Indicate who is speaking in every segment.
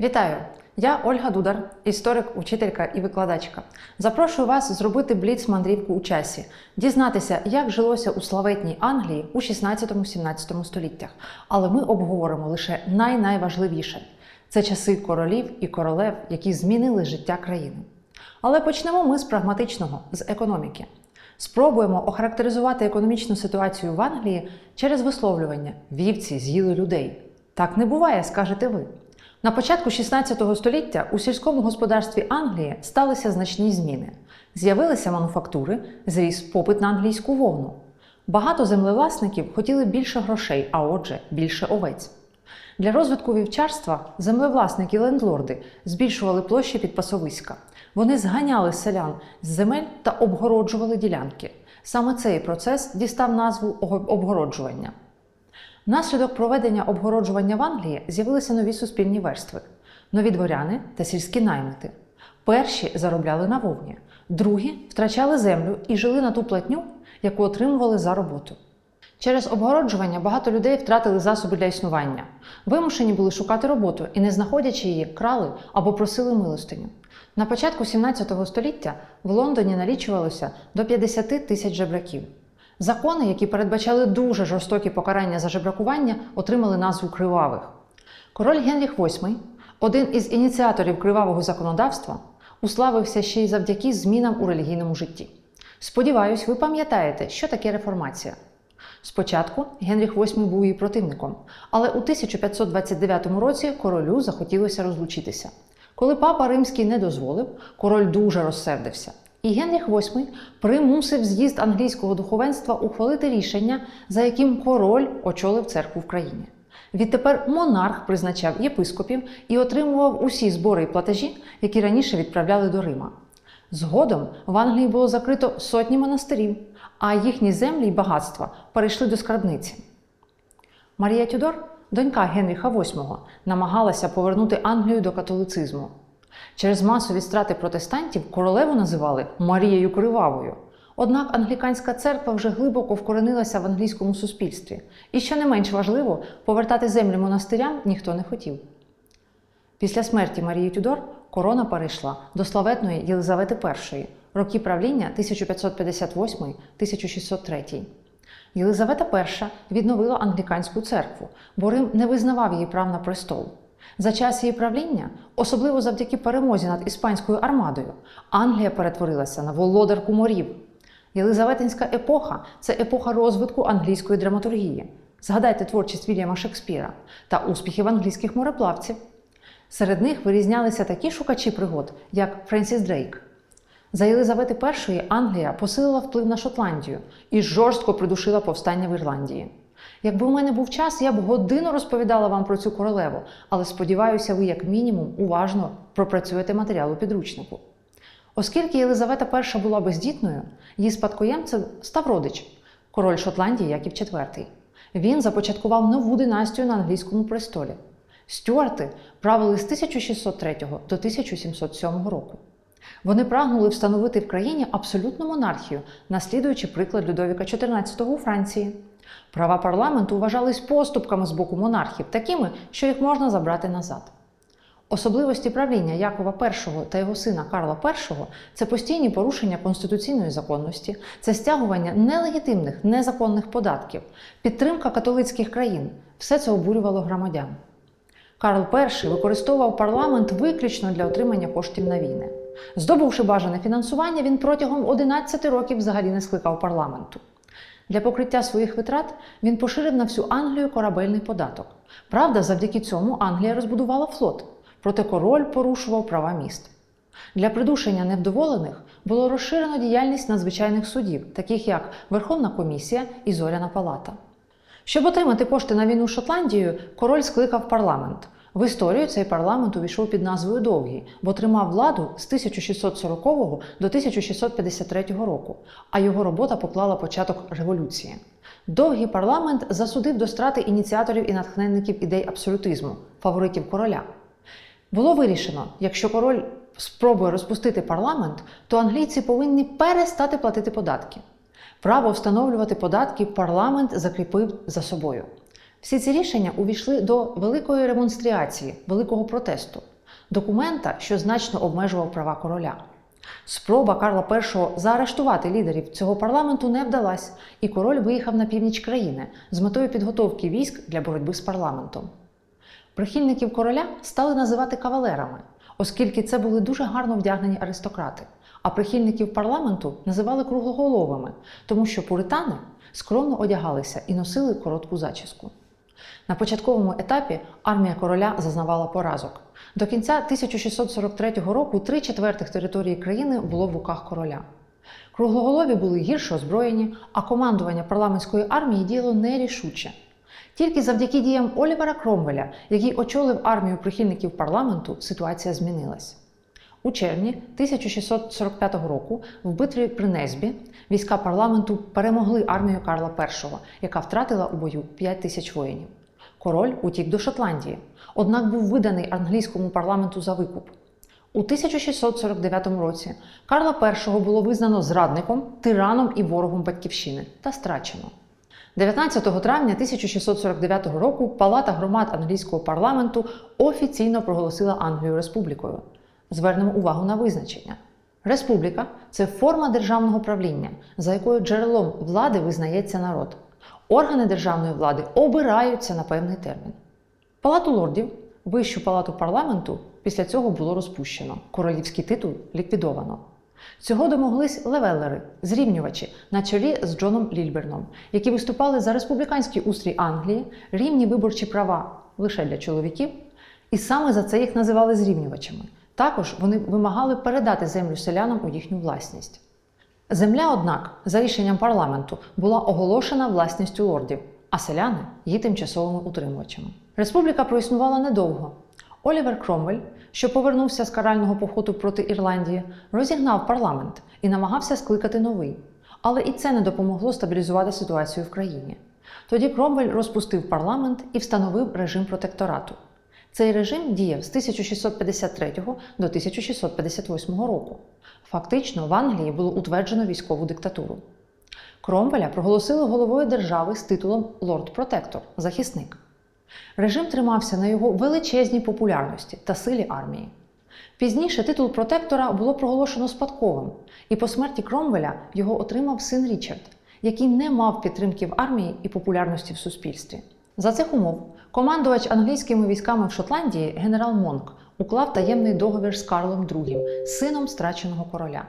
Speaker 1: Вітаю! Я Ольга Дудар, історик, учителька і викладачка. Запрошую вас зробити бліц-мандрівку у часі, дізнатися, як жилося у славетній Англії у 16-17 століттях. Але ми обговоримо лише най-найважливіше це часи королів і королев, які змінили життя країни. Але почнемо ми з прагматичного, з економіки. Спробуємо охарактеризувати економічну ситуацію в Англії через висловлювання вівці з'їли людей. Так не буває, скажете ви. На початку 16 століття у сільському господарстві Англії сталися значні зміни. З'явилися мануфактури, зріс попит на англійську вовну. Багато землевласників хотіли більше грошей, а отже, більше овець. Для розвитку вівчарства землевласники лендлорди збільшували площі під пасовиська. Вони зганяли селян з земель та обгороджували ділянки. Саме цей процес дістав назву обгороджування. Внаслідок проведення обгороджування в Англії з'явилися нові суспільні верстви: нові дворяни та сільські наймити. Перші заробляли на вовні, другі втрачали землю і жили на ту платню, яку отримували за роботу. Через обгороджування багато людей втратили засоби для існування. Вимушені були шукати роботу і, не знаходячи її, крали або просили милостиню. На початку 17 століття в Лондоні налічувалося до 50 тисяч жебраків. Закони, які передбачали дуже жорстокі покарання за жебракування, отримали назву кривавих. Король Генріх VIII, один із ініціаторів кривавого законодавства, уславився ще й завдяки змінам у релігійному житті. Сподіваюсь, ви пам'ятаєте, що таке реформація. Спочатку Генріх VIII був її противником, але у 1529 році королю захотілося розлучитися. Коли папа римський не дозволив, король дуже розсердився. І Генріх VIII примусив з'їзд англійського духовенства ухвалити рішення, за яким король очолив церкву в країні. Відтепер монарх призначав єпископів і отримував усі збори і платежі, які раніше відправляли до Рима. Згодом в Англії було закрито сотні монастирів, а їхні землі й багатства перейшли до скарбниці. Марія Тюдор, донька Генріха VIII, намагалася повернути Англію до католицизму. Через масові страти протестантів королеву називали Марією Кривавою. Однак англіканська церква вже глибоко вкоренилася в англійському суспільстві, і, що не менш важливо, повертати землі монастирям ніхто не хотів. Після смерті Марії Тюдор корона перейшла до славетної Єлизавети І, роки правління 1558-1603. Єлизавета І відновила англіканську церкву, бо Рим не визнавав її прав на престол. За час її правління, особливо завдяки перемозі над іспанською армадою, Англія перетворилася на володарку морів. Єлизаветинська епоха це епоха розвитку англійської драматургії. Згадайте творчість Вільяма Шекспіра та успіхів англійських мореплавців. Серед них вирізнялися такі шукачі пригод, як Френсіс Дрейк. За Єлизавети І Англія посилила вплив на Шотландію і жорстко придушила повстання в Ірландії. Якби у мене був час, я б годину розповідала вам про цю королеву, але сподіваюся, ви, як мінімум, уважно пропрацюєте матеріал у підручнику. Оскільки Єлизавета І була бездітною, її спадкоємцем став родич, король Шотландії Яків IV. Він започаткував нову династію на англійському престолі. Стюарти правили з 1603 до 1707 року. Вони прагнули встановити в країні абсолютну монархію, наслідуючи приклад Людовіка XIV у Франції. Права парламенту вважались поступками з боку монархів, такими, що їх можна забрати назад. Особливості правління Якова І та його сина Карла І це постійні порушення конституційної законності, це стягування нелегітимних незаконних податків, підтримка католицьких країн. Все це обурювало громадян. Карл І використовував парламент виключно для отримання коштів на війни. Здобувши бажане фінансування, він протягом 11 років взагалі не скликав парламенту. Для покриття своїх витрат він поширив на всю Англію корабельний податок. Правда, завдяки цьому Англія розбудувала флот, проте король порушував права міст. Для придушення невдоволених було розширено діяльність надзвичайних судів, таких як Верховна комісія і Зоряна палата. Щоб отримати кошти на війну з Шотландією, король скликав парламент. В історію цей парламент увійшов під назвою Довгий, бо тримав владу з 1640 до 1653 року, а його робота поклала початок революції. Довгий парламент засудив до страти ініціаторів і натхненників ідей абсолютизму, фаворитів короля. Було вирішено, якщо король спробує розпустити парламент, то англійці повинні перестати платити податки. Право встановлювати податки парламент закріпив за собою. Всі ці рішення увійшли до великої ремонстріації, великого протесту, документа, що значно обмежував права короля. Спроба Карла І заарештувати лідерів цього парламенту не вдалась, і король виїхав на північ країни з метою підготовки військ для боротьби з парламентом. Прихильників короля стали називати кавалерами, оскільки це були дуже гарно вдягнені аристократи, а прихильників парламенту називали круглоголовими, тому що пуритани скромно одягалися і носили коротку зачіску. На початковому етапі армія короля зазнавала поразок. До кінця 1643 року три четвертих території країни було в руках короля. Круглоголові були гірше озброєні, а командування парламентської армії діяло нерішуче. Тільки завдяки діям Олівера Кромвеля, який очолив армію прихильників парламенту, ситуація змінилась. У червні 1645 року в битві при Незбі війська парламенту перемогли армію Карла І, яка втратила у бою 5 тисяч воїнів. Король утік до Шотландії, однак був виданий англійському парламенту за викуп. У 1649 році Карла І було визнано зрадником, тираном і ворогом батьківщини та страчено. 19 травня 1649 року Палата громад англійського парламенту офіційно проголосила Англію республікою. Звернемо увагу на визначення. Республіка це форма державного правління, за якою джерелом влади визнається народ. Органи державної влади обираються на певний термін. Палату лордів, вищу палату парламенту, після цього було розпущено. Королівський титул ліквідовано. Цього домоглись левелери, зрівнювачі на чолі з Джоном Лільберном, які виступали за республіканський устрій Англії, рівні виборчі права лише для чоловіків, і саме за це їх називали зрівнювачами. Також вони вимагали передати землю селянам у їхню власність. Земля, однак, за рішенням парламенту, була оголошена власністю лордів, а селяни її тимчасовими утримувачами. Республіка проіснувала недовго. Олівер Кромвель, що повернувся з карального походу проти Ірландії, розігнав парламент і намагався скликати новий. Але і це не допомогло стабілізувати ситуацію в країні. Тоді Кромвель розпустив парламент і встановив режим протекторату. Цей режим діяв з 1653 до 1658 року. Фактично, в Англії було утверджено військову диктатуру. Кромвеля проголосили головою держави з титулом лорд-протектор захисник. Режим тримався на його величезній популярності та силі армії. Пізніше титул протектора було проголошено спадковим, і по смерті Кромвеля його отримав син Річард, який не мав підтримки в армії і популярності в суспільстві. За цих умов командувач англійськими військами в Шотландії генерал Монк уклав таємний договір з Карлом II, сином страченого короля.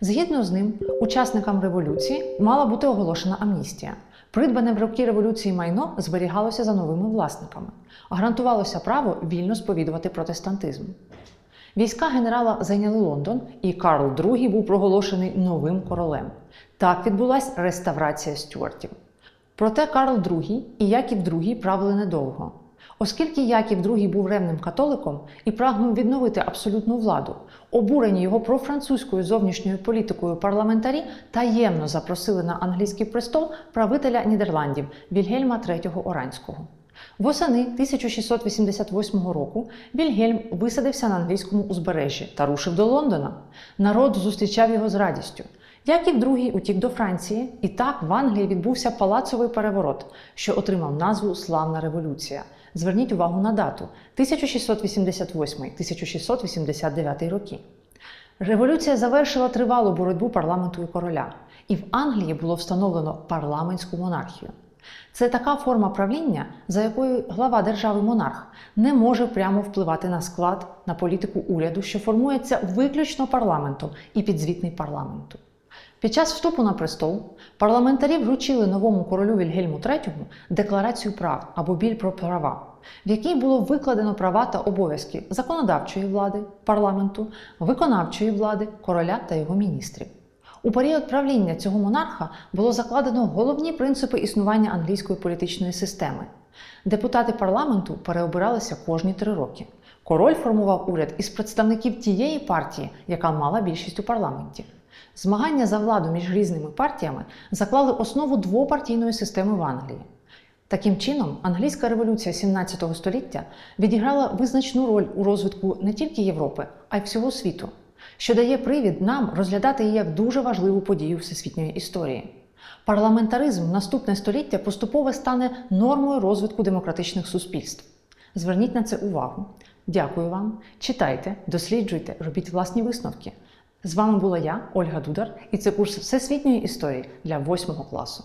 Speaker 1: Згідно з ним, учасникам революції мала бути оголошена амністія. Придбане в роки революції майно зберігалося за новими власниками, гарантувалося право вільно сповідувати протестантизм. Війська генерала зайняли Лондон, і Карл II був проголошений новим королем. Так відбулася реставрація стюартів. Проте Карл II і Яків II правили недовго. Оскільки Яків II був ревним католиком і прагнув відновити абсолютну владу, обурені його профранцузькою зовнішньою політикою парламентарі таємно запросили на англійський престол правителя Нідерландів Вільгельма III Оранського. Восени 1688 року Вільгельм висадився на англійському узбережжі та рушив до Лондона. Народ зустрічав його з радістю. Яків II утік до Франції, і так в Англії відбувся палацовий переворот, що отримав назву Славна революція. Зверніть увагу на дату 1688-1689 роки. Революція завершила тривалу боротьбу парламенту і короля, і в Англії було встановлено парламентську монархію. Це така форма правління, за якою глава держави монарх не може прямо впливати на склад на політику уряду, що формується виключно парламентом і підзвітний парламенту. Під час вступу на престол парламентарі вручили новому королю Вільгельму III декларацію прав або біль про права, в якій було викладено права та обов'язки законодавчої влади парламенту, виконавчої влади короля та його міністрів. У період правління цього монарха було закладено головні принципи існування англійської політичної системи. Депутати парламенту переобиралися кожні три роки. Король формував уряд із представників тієї партії, яка мала більшість у парламенті. Змагання за владу між різними партіями заклали основу двопартійної системи в Англії. Таким чином, англійська революція 17 століття відіграла визначну роль у розвитку не тільки Європи, а й всього світу, що дає привід нам розглядати її як дуже важливу подію всесвітньої історії. Парламентаризм наступне століття поступово стане нормою розвитку демократичних суспільств. Зверніть на це увагу. Дякую вам. Читайте, досліджуйте, робіть власні висновки. З вами була я, Ольга Дудар, і це курс всесвітньої історії для 8 класу.